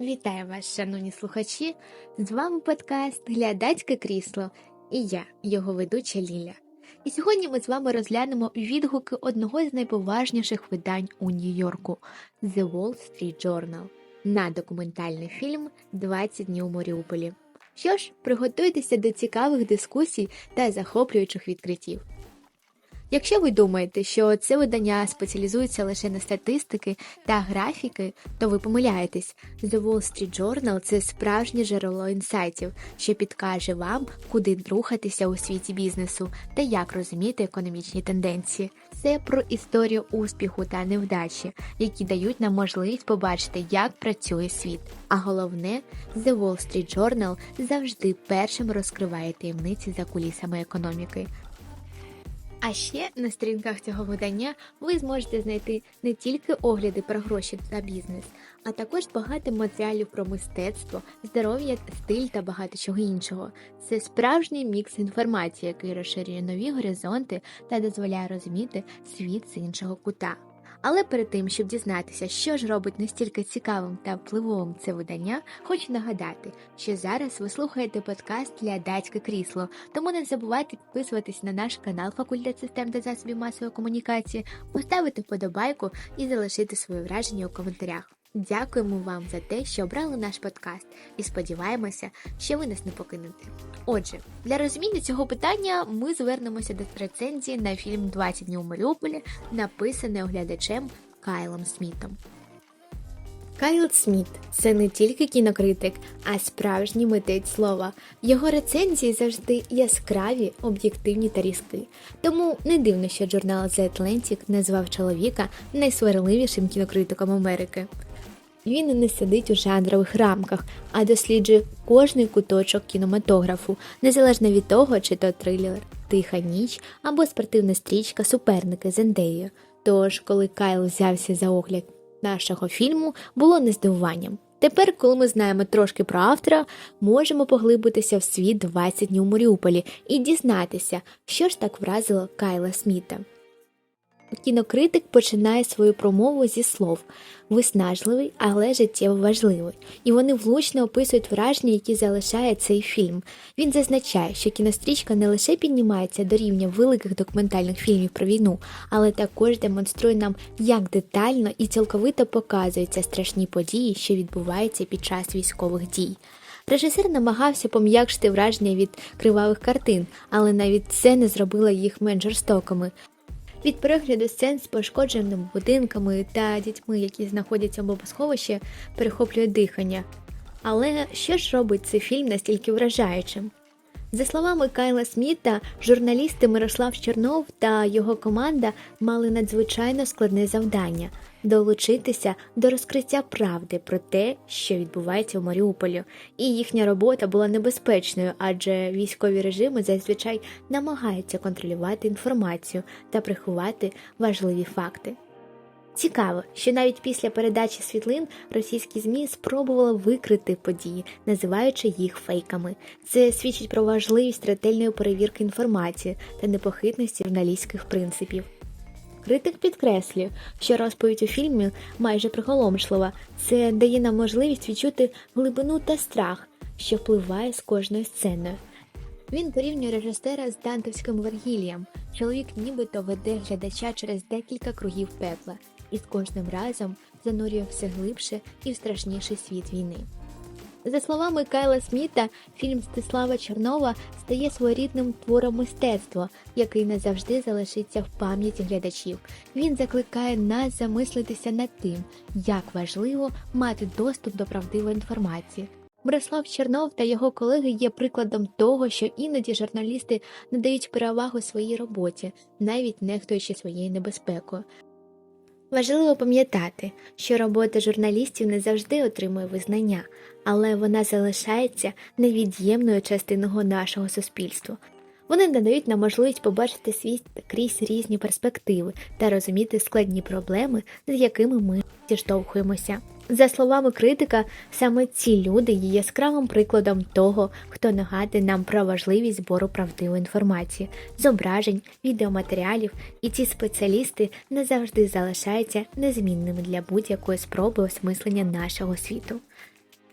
Вітаю вас, шановні слухачі! З вами подкаст Глядацьке крісло і я, його ведуча Ліля. І сьогодні ми з вами розглянемо відгуки одного з найповажніших видань у Нью-Йорку The Wall Street Journal на документальний фільм «20 днів у Маріуполі. Що ж, приготуйтеся до цікавих дискусій та захоплюючих відкриттів. Якщо ви думаєте, що це видання спеціалізується лише на статистики та графіки, то ви помиляєтесь. The Wall Street Journal – це справжнє джерело інсайтів, що підкаже вам, куди рухатися у світі бізнесу та як розуміти економічні тенденції. Це про історію успіху та невдачі, які дають нам можливість побачити, як працює світ. А головне, The Wall Street Journal завжди першим розкриває таємниці за кулісами економіки. А ще на сторінках цього видання ви зможете знайти не тільки огляди про гроші та бізнес, а також багато матеріалів про мистецтво, здоров'я, стиль та багато чого іншого. Це справжній мікс інформації, який розширює нові горизонти та дозволяє розуміти світ з іншого кута. Але перед тим, щоб дізнатися, що ж робить настільки цікавим та впливовим це видання, хочу нагадати, що зараз ви слухаєте подкаст для датське крісло, тому не забувайте підписуватись на наш канал Факультет систем та засобів масової комунікації, поставити вподобайку і залишити свої враження у коментарях. Дякуємо вам за те, що обрали наш подкаст, і сподіваємося, що ви нас не покинете. Отже, для розуміння цього питання ми звернемося до рецензії на фільм «20 днів у Маріуполі, написаний оглядачем Кайлом Смітом. Кайл Сміт це не тільки кінокритик, а справжній митець слова. Його рецензії завжди яскраві, об'єктивні та різкі. Тому не дивно, що журнал The Atlantic назвав чоловіка найсварливішим кінокритиком Америки. Він не сидить у жанрових рамках, а досліджує кожний куточок кінематографу, незалежно від того, чи то трилер, тиха ніч або спортивна стрічка суперники з Ендею. Тож, коли Кайл взявся за огляд нашого фільму, було не здивуванням. Тепер, коли ми знаємо трошки про автора, можемо поглибитися в світ 20 днів у Маріуполі і дізнатися, що ж так вразило Кайла Сміта. Кінокритик починає свою промову зі слов виснажливий, але життєво важливий, і вони влучно описують враження, які залишає цей фільм. Він зазначає, що кінострічка не лише піднімається до рівня великих документальних фільмів про війну, але також демонструє нам, як детально і цілковито показуються страшні події, що відбуваються під час військових дій. Режисер намагався пом'якшити враження від кривавих картин, але навіть це не зробило їх менш жорстокими. Від перегляду сцен з пошкодженими будинками та дітьми, які знаходяться в бомбосховищі, перехоплює дихання. Але що ж робить цей фільм настільки вражаючим? За словами Кайла Сміта, журналісти Мирослав Чернов та його команда мали надзвичайно складне завдання долучитися до розкриття правди про те, що відбувається в Маріуполі, і їхня робота була небезпечною, адже військові режими зазвичай намагаються контролювати інформацію та приховати важливі факти. Цікаво, що навіть після передачі світлин російські ЗМІ спробували викрити події, називаючи їх фейками. Це свідчить про важливість ретельної перевірки інформації та непохитності журналістських принципів. Критик підкреслює, що розповідь у фільмі майже приголомшлива. Це дає нам можливість відчути глибину та страх, що впливає з кожною сценою. Він порівнює режисера з Дантовським Вергілієм. Чоловік нібито веде глядача через декілька кругів пекла і з кожним разом занурює все глибше і в страшніший світ війни. За словами Кайла Сміта, фільм Стислава Чернова стає своєрідним твором мистецтва, який назавжди залишиться в пам'яті глядачів. Він закликає нас замислитися над тим, як важливо мати доступ до правдивої інформації. Мирослав Чернов та його колеги є прикладом того, що іноді журналісти надають перевагу своїй роботі, навіть нехтуючи своєю небезпекою. Важливо пам'ятати, що робота журналістів не завжди отримує визнання, але вона залишається невід'ємною частиною нашого суспільства. Вони надають нам можливість побачити світ крізь різні перспективи та розуміти складні проблеми, з якими ми зіштовхуємося. За словами критика, саме ці люди є яскравим прикладом того, хто нагадує нам про важливість збору правдивої інформації, зображень, відеоматеріалів, і ці спеціалісти не завжди залишаються незмінними для будь-якої спроби осмислення нашого світу.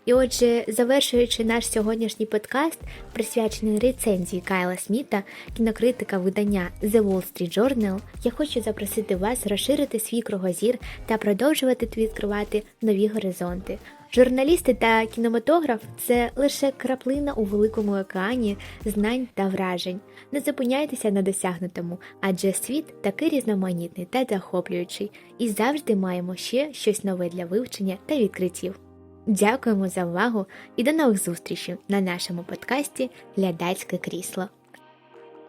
І отже, завершуючи наш сьогоднішній подкаст, присвячений рецензії Кайла Сміта, кінокритика видання The Wall Street Journal, я хочу запросити вас розширити свій кругозір та продовжувати відкривати нові горизонти. Журналісти та кінематограф це лише краплина у великому океані знань та вражень. Не зупиняйтеся на досягнутому, адже світ такий різноманітний та захоплюючий, і завжди маємо ще щось нове для вивчення та відкриттів. Дякуємо за увагу і до нових зустрічей на нашому подкасті Глядацьке крісло.